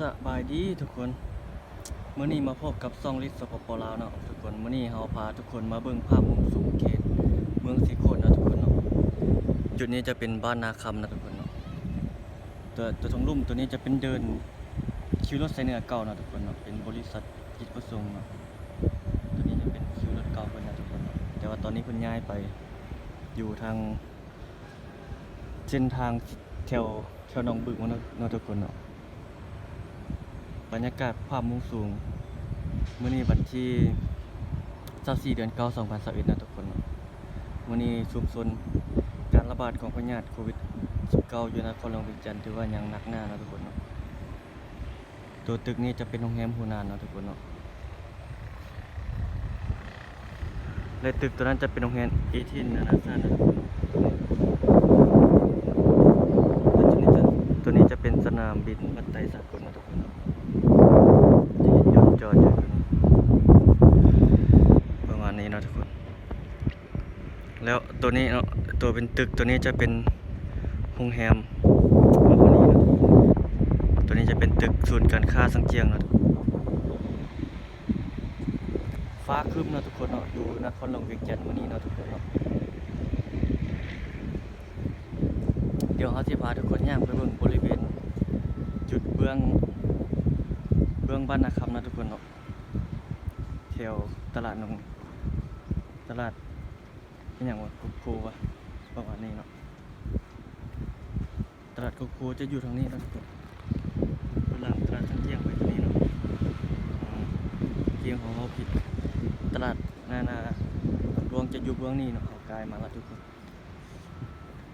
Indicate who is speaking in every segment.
Speaker 1: สบายดีทุกคนเมื้อนี้มาพบกับซองลิสสปปลาวเนาะทุกคนเมื้อนี้เฮาพาทุกคนมาเบิ่งภาพมุมสูงเขตเมืองสีโคนนะทุกคนเนาะจุดนี้จะเป็นบ้านนาคำนะทุกคนเนาะตัวตัวทงลุ่มตัวนี้จะเป็นเดินคิวรถไซเนื้อเก่านะทุกคนเนาะเป็นบริษัทกิจประสงค์เนาะตัวนี้จะเป็นคิวรถเก่าเพิ่นนะทุกคนเนาะแต่ว่าตอนนี้เพิ่นย้ายไปอยู่ทางเส้นทางแถวแถวหนองบึกมันเนาะเนาะทุกคนเนาะ บรรยากาศภาพมุมสูงเมื้อนี้วันที่24เดือน9 2021นะทุกคนเนาะมื้อนี้ชุมชนการระบาดของพยาธิโควิด 19 อยู่นครหลวงเวียงจันทน์ถือว่ายังหนักหน้านะทุกคนเนาะตัวตึกนี้จะเป็นโรงแรมฮูนานเนาะทุกคนเนาะและตึกตัวนั้นจะเป็นโรงแรมเอทินนานาชาตินะทุกคนเนาะ ตัวนี้จะเป็นสนามบินบันไดสากลนะทุกคนเนาะที่ยนต์จอดอยู่ตรงนี้ประมาณนี้เนาะทุกคน แล้วตัวนี้เนาะตัวเป็นตึกตัวนี้จะเป็นโรงแรมประมาณนี้ตัวนี้จะเป็นตึกศูนย์การค้าสังเจียงนะทุกคนฟ้าครึ้มเนะทุกคนเนาะอยู่นครหลวงเวียงจันทน์วันนี้เนาะทุกคนเนาะเดี๋ยวเขาจะพาทุกคนย่างไปเบิ่งบริเวณจุดเบื้องเบื้องบ้านนาคำนะทุกคนเนาะแถวตลาดนงตลาด เป็นอย่างว่าคุกคูวะประมาณนี้เนาะตลาดคุกคูจะอยู่ทางนี้นะทุกคนด้านหลังตลาดทางเที่ยงไปทางนี้เนาะอืมเที่ยงของเราผิดตลาดนานาดวงจะอยู่เบื้องนี้เนาะเขากลายมาแล้วทุกคน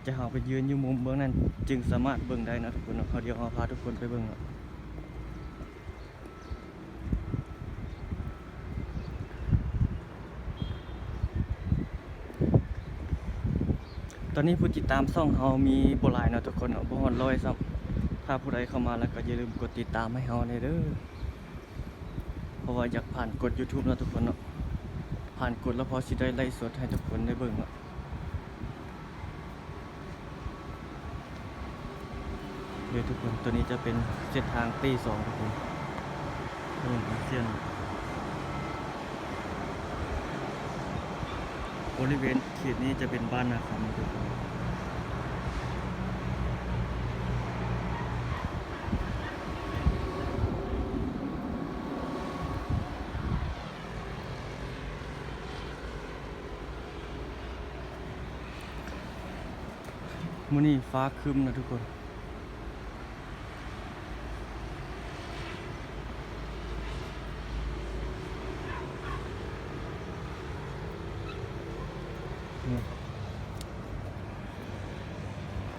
Speaker 1: จะเฮาไปยืนอยู่มุมเบื้องนั้น จึงสามารถเบิ่งได้นะทุกคนเนาะเดี๋ยวเฮาพาทุกคนไปเบิ่งเนาะ ตอนนี้ผู้ติดตามช่องเฮามีบ่หลายเนาะทุกคนเนาะบ่ฮอดร้อยซ้ำถ้าผู้ใดเข้ามาแล้วก็อย่าลืมกดติดตามให้เฮาเลยเด้อเพราะว่าอยากผ่านกด YouTube เนาะทุกคนเนาะผ่านกดแล้วพอสิได้ไลฟ์สดให้ทุกคนได้เบิ่งเนาะเดี๋ยวทุกคนตัวนี้จะเป็นเส้นทางตีสองทุกคนถนนอาเซียน บริเวณเขตนี้จะเป็นบ้านนาคำทุกคนมื้อนี้ฟ้าครึมนะทุกคน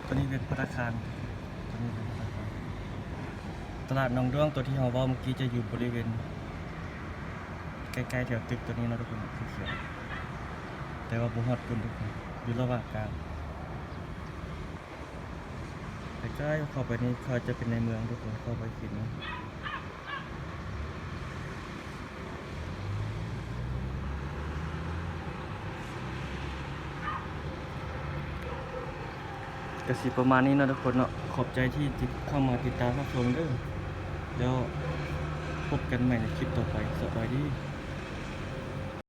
Speaker 1: ตัวนี้เป็นพัตคารตัวนี้เป็นพัตตาคารตลาดหนองด้วงตัวที่เราเว่าเมื่อกี้จะอยู่บริเวณใกล้ๆแถวตึกตัวนี้นะทุกคนสีเขียวแต่ว่าบุฮอดคุณทุกคนอยู่ระหว่างกลางใกล้ๆเข้าไปนี่เขาจะเป็นในเมืองทุกคนเข้าไปคิดนะ กสิประมาณนี้เนาะทุกคนเนาะขอบใจที่ติดเข้ามาติดตามรับชมเด้อแล้วพบกันใหม่ในคลิปต่อไปสบายดี